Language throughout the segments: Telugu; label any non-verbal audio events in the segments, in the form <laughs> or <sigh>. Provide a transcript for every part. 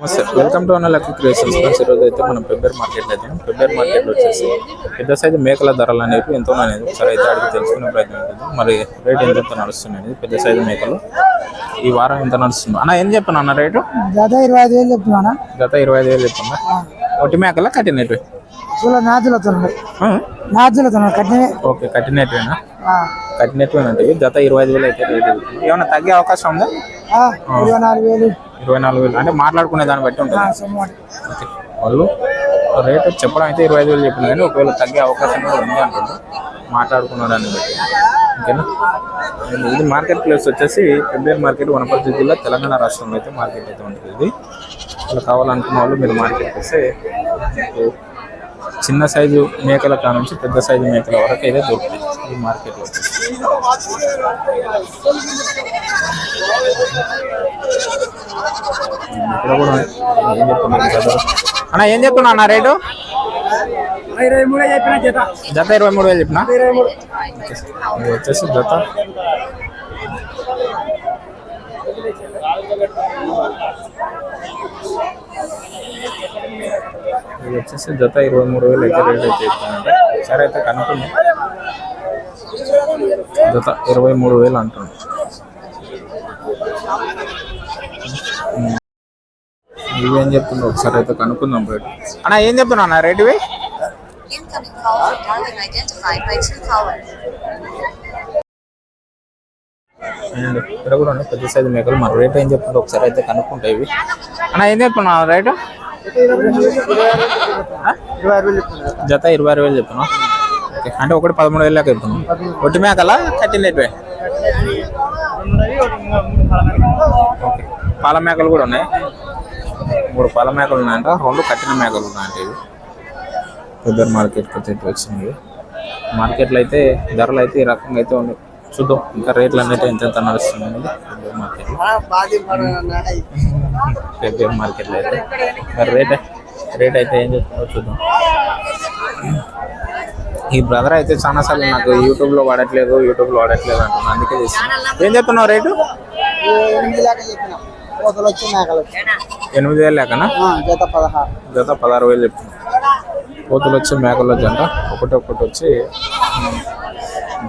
నమస్తే welcome to Anna lucky creations. Friends ఈరోజు అయితే మనం పెబ్బేర్ మార్కెట్ అయితే పెబ్బేర్ మార్కెట్ వచ్చేసి పెద్ద సైజు మేకల ధరలు అనేవి ఎంతో అనేది ఒకసారి అయితే అడిగి తెలుసుకునే ప్రయత్నం చేద్దాం. మరి రేట్ ఎంత నడుస్తుంది అనేది పెద్ద సైజు మేకలు. ఈ వారం ఎంత నడుస్తుంది? అన్న ఏం చెప్పాను అన్న రేటు? గత ఇరవై ఐదు వేలు చెప్తున్నా గత ఇరవై ఐదు వేలు చెప్తున్నా ఒట్టి మేకల కట్టినట్టు? నాజులతో నాజులతో కట్టినవే. ఓకే కట్టినట్టువేనా ఆ. కట్టినట్టువేనా అంటే గత ఇరవై ఐదు వేలు అయితే రేట్. ఏమైనా తగ్గే అవకాశం ఉందా? ఇరవై నాలుగు వేలు. ఇరవై నాలుగు వేలు. అంటే మాట్లాడుకునే దాన్ని బట్టి ఉంటుంది. వాళ్ళు రేటు చెప్పడం అయితే ఇరవై ఐదు వేలు చెప్పింది కానీ ఒకవేళ తగ్గే అవకాశం కూడా ఉంది అంటుండ్రు మాట్లాడుకున్నాడని బట్టి. ఓకేనా? ఇది మార్కెట్ ప్లేస్ వచ్చేసి ఫిబ్రవరి మార్కెట్ వనపర్తి జిల్లా తెలంగాణ రాష్ట్రంలో అయితే మార్కెట్ అయితే ఉంటుంది ఇది. అలా కావాలనుకున్న వాళ్ళు మీరు మార్కెట్కి వస్తే చిన్న సైజు మేకల కా నుంచి పెద్ద సైజు మేకల వరకు అయితే దొరుకుతాయి. ఈ మార్కెట్లో. వచ్చేసి ఇక్కడ కూడా ఏం చెప్తున్నారు బ్రదర్? అన్న ఏం చెప్తున్నా అన్న రేటు? ఇరవై మూడు చెప్పిన జత. జత ఇరవై మూడు వేలు చెప్పిన? వచ్చేసి జత. ఇది వచ్చేసి జత ఇరవై మూడు వేలు అయితే రేట్ అయితే ఇస్తుందంటే సరే అయితే కనుక్కుంది. జత ఇరవై మూడు వేలు అంటుంది ఇవేం చెప్తుందో ఒకసారి అయితే కనుక్కుందాం రేటు అన్న ఏం చెప్తున్నా అన్న రేటు ఇవి Incoming call from Darling identified by Truecaller. And ఇక్కడ కూడా ఉన్నాయి పెద్ద సైజు మేకలు. మరి రేట్ ఏం చెప్తుందో ఒకసారి అయితే కనుక్కుంటాయి ఇవి. అన్న ఏం చెప్తున్నా రేటు? ఆ? ఇరవై ఆరు వేలు చెప్తున్నా జత ఇరవై ఆరు వేలు చెప్తున్నా ఓకే. అంటే ఒకటి పదమూడు వేలు లెక్క చెప్తున్నాం ఒట్టి మేకలా కట్టినట్వే ఓకే. పాల మేకలు కూడా ఉన్నాయి. మూడు పాల మేకలు ఉన్నాయంట. రెండు కట్టిన మేకలు ఉన్నాయంట ఇవి. పెద్ద మార్కెట్కి వచ్చేట్టు వచ్చినాయి. మార్కెట్లో అయితే ధరలు అయితే ఈ రకంగా అయితే ఉన్నాయి. చూద్దాం. ఇంకా రేట్లు అనేది ఎంత ఎంత నడుస్తుంది పెద్ద మార్కెట్లో. మార్కెట్లో అయితే. మరి రేట్ రేట్ అయితే ఏం చెప్తుందో చూద్దాం. ఈ బ్రదర్ అయితే చాలా సార్లు నాకు యూట్యూబ్లో వాడట్లేదు యూట్యూబ్లో వాడట్లేదు అంటున్నా. అందుకే చేస్తాను ఏం చెప్తున్నావు రేటు? ఎనిమిది వేలు లేకనా? జత పదహారు. జత పదహారు వేలు చెప్తున్నా. కోతులు వచ్చి మేకలు వచ్చి అంట ఒకటి ఒకటి వచ్చి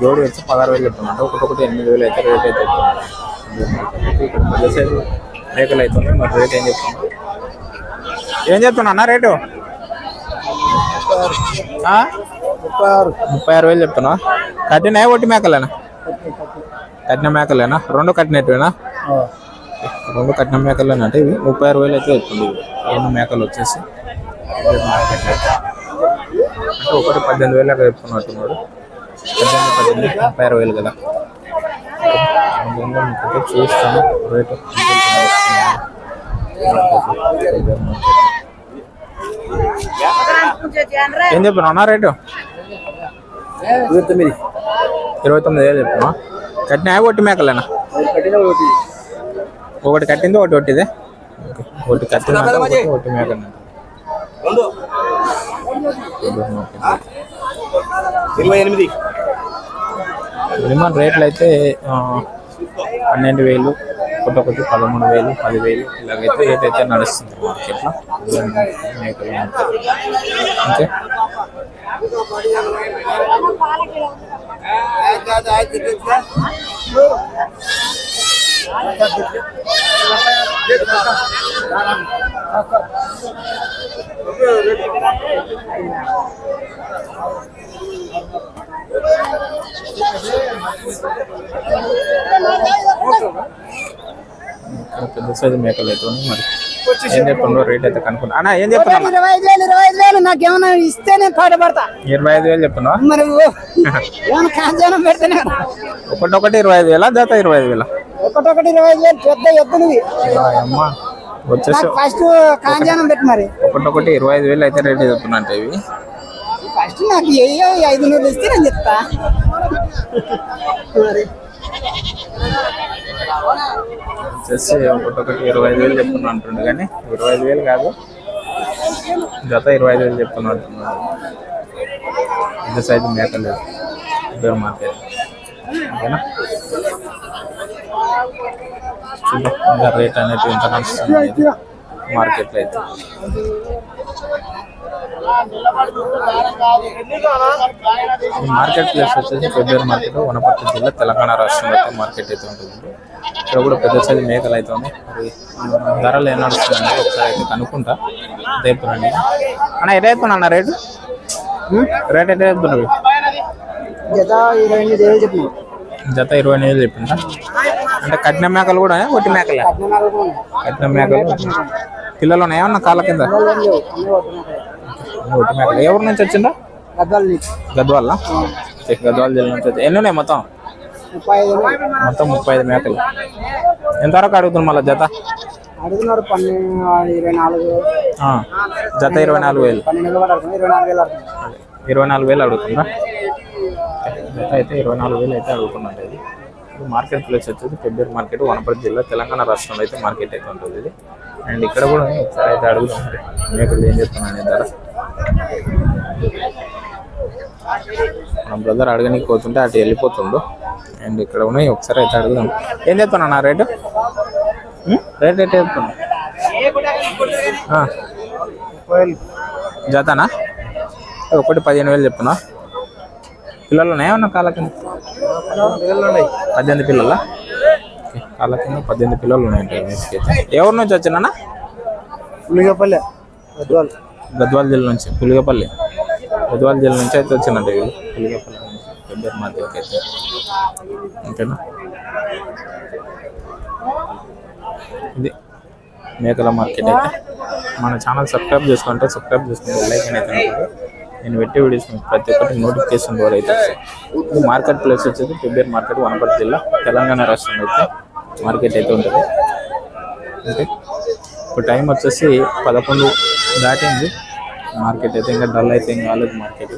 జోడి వచ్చి పదహారు వేలు చెప్తున్నా. ఒకటి ఒకటి ఎనిమిది వేలు అయితే రేట్ అయితే చెప్తున్నా. ఇక్కడ పెద్ద సైజు మేకలు అవుతుంది మరి రేట్ ఏం చెప్తున్నా? ఏం చెప్తున్నా అన్న రేటు? ముప్పై ఆరు. ముప్పై ఆరు వేలు చెప్తున్నా. కట్టినా ఒకటి మేకలేనా? కట్టిన మేకలేనా? రెండు కట్టినట్టువేనా రెండు కట్టిన మేకలేనా అంటే ఇవి? ముప్పై ఆరు వేలు అయితే చెప్తుంది ఇవి. రెండు మేకలు వచ్చేసి. అంటే ఒకటి పద్దెనిమిది వేలు అక్కడ చెప్తున్నట్టున్నాడు పద్దెనిమిది పద్దెనిమిది ముప్పై ఆరు వేలు కదా. చూస్తాను రేటు ఏం చెప్పినా రేటు? ఇరవై తొమ్మిది. ఇరవై తొమ్మిది వేలు చెప్పినా కట్టినా ఒకటి మేకలేనా? కట్టిన ఒకటి కట్టింది ఒకటి ఒట్టిదే. ఓకే. ఒకటి కట్టింది అంటే ఒకటి ఇరవై ఎనిమిది. మినిమం రేట్లు అయితే పన్నెండు వేలు ఒకటి ఒకటి పదమూడు వేలు పదివేలు ఇలాగైతే రేట్ అయితే నడుస్తుంది మార్కెట్లో. మేకలు అంతే. ఇక్కడ పెద్ద సైజు మేకలు అయితే ఉన్నాయి మరి. ఏం చెప్పండు రేట్ అయితే కనుక్కున్నా అన్న ఏం చెప్తున్నా ఇరవై ఐదు వేలు ఇరవై ఐదు వేలు నాకేమన్నా ఇస్తే నేను పాట పడతా. ఇరవై ఐదు వేలు చెప్తున్నా మరి <laughs> ఏమైనా కాంచానం పెడితేనే కదా. ఒకటి ఒకటి ఇరవై ఐదు వేల జత ఇరవై ఐదు వేల? ఒకటొకటి ఇరవై ఐదు వేలు పెద్ద ఎత్తునివి అమ్మ వచ్చేసి ఫస్ట్ కాంచానం పెట్టి మరి. ఒకటి ఒకటి ఇరవై ఐదు వేలు అయితే రేట్ చెప్తున్నా అంటే ఇవి. ఫస్ట్ నాకు ఏ ఐదు నూరు ఇస్తే నేను చెప్తా. మరి వచ్చేసి ఒకటి ఇరవై ఐదు వేలు చెప్తున్నా అంటుండే కానీ ఇరవై ఐదు వేలు కాదు. జత ఇరవై ఐదు వేలు చెప్తున్నా అంటున్నాడు. పెద్ద సైజు మేకలు ఇద్దరు మార్కెట్. ఓకేనా? చూద్దాం ఇంకా రేట్ అనేది ఎంత నడుస్తుంది అనేది. మార్కెట్లో అయితే. ఈ మార్కెట్ ప్లేస్ వచ్చేసి పెద్దూరు మార్కెట్ వనపర్తి జిల్లా తెలంగాణ రాష్ట్రంలో అయితే మార్కెట్ అయితే ఉంటుంది ఇక్కడ కూడా పెద్ద సైజు మేకలు అయితే ఉన్నాయి. ధరలు ఏం నడుస్తున్నాయి ఒకసారి అయితే కనుక్కుంటా. రేపునండి అన్న ఎటు అవుతున్నా అన్న రేటు? రేట్ ఎటు అవుతున్నారు జత ఇరవై ఎనిమిది వేలు చెప్పిన. జత ఇరవై ఎనిమిది చెప్పిందా? అంటే కట్న మేకలు కూడా ఒట్టి మేకలే? కట్న మేకలు పిల్లలు ఉన్నాయి. ఏమన్నా కాళ్ళ కింద ఒట్టి మేకలు. ఎవరి నుంచి వచ్చిందా గద్వాల గద్వాల? జిల్లా నుంచి వచ్చి ఎన్ని ఉన్నాయి మొత్తం? మొత్తం ముప్పై ఐదు మేకలు. ఎంతవరకు అడుగుతుంది మళ్ళీ జత? అడుగుతున్నారు పన్నెండు ఇరవై నాలుగు. ఆ, జత ఇరవై నాలుగు వేలు. ఇరవై నాలుగు వేలు అడుగుతుందా జత అయితే ఇరవై నాలుగు వేలు అయితే అడుగుతున్నట్టు ఇది మార్కెట్ ప్లేస్ వచ్చేసి పెబ్బేరు మార్కెట్ వనపర్తి జిల్లా తెలంగాణ రాష్ట్రంలో అయితే మార్కెట్ అయితే ఉంటుంది ఇది. అండ్ ఇక్కడ కూడా ఒకసారి అయితే అడుగుదాం మేకలు ఏం చెప్తున్నాను ధర. మన బ్రదర్ అడగనికి పోతుంటే అటు వెళ్ళిపోతుండు. అండ్ ఇక్కడ ఉన్నాయి ఒకసారి అయితే అడుగుదాం. ఏం చెప్తున్నా నా రేటు? రేట్ ఎట్ చెప్తున్నా ఆ. జతనా? ఒకటి పదిహేను వేలు చెప్తున్నా పిల్లలు ఉన్నాయా ఉన్న కాళ్ళ కింద? పద్దెనిమిది పిల్లల? కాళ్ళ కింద పద్దెనిమిది పిల్లలు ఉన్నాయండి. ఎవరి నుంచి వచ్చినా ఉల్లిగపల్లె గద్వాల. గద్వాల జిల్లా నుంచి పులిగపల్లి. గద్వాల జిల్లా నుంచి అయితే వచ్చిందండి వీళ్ళు పులిగపల్లి నుంచి మార్కెట్కి అయితే. ఓకేనా? ఇది మేకల మార్కెట్ అయితే. మన ఛానల్ సబ్స్క్రైబ్ చేసుకుంటే సబ్స్క్రైబ్ చేసుకుంటే లైక్ అయితే. నేను పెట్టే వీడియోస్ మీకు ప్రతి ఒక్కటి నోటిఫికేషన్ ద్వారా అయితే ఇది మార్కెట్ ప్లేస్ వచ్చేది పెబ్బేర్ మార్కెట్ వనపర్తి జిల్లా తెలంగాణ రాష్ట్రంలో అయితే మార్కెట్ అయితే ఉంటుంది. ఓకే. ఇప్పుడు టైం వచ్చేసి పదకొండు దాటింది. మార్కెట్ అయితే ఇంకా డల్ అయితే ఇంకా కాలేదు మార్కెట్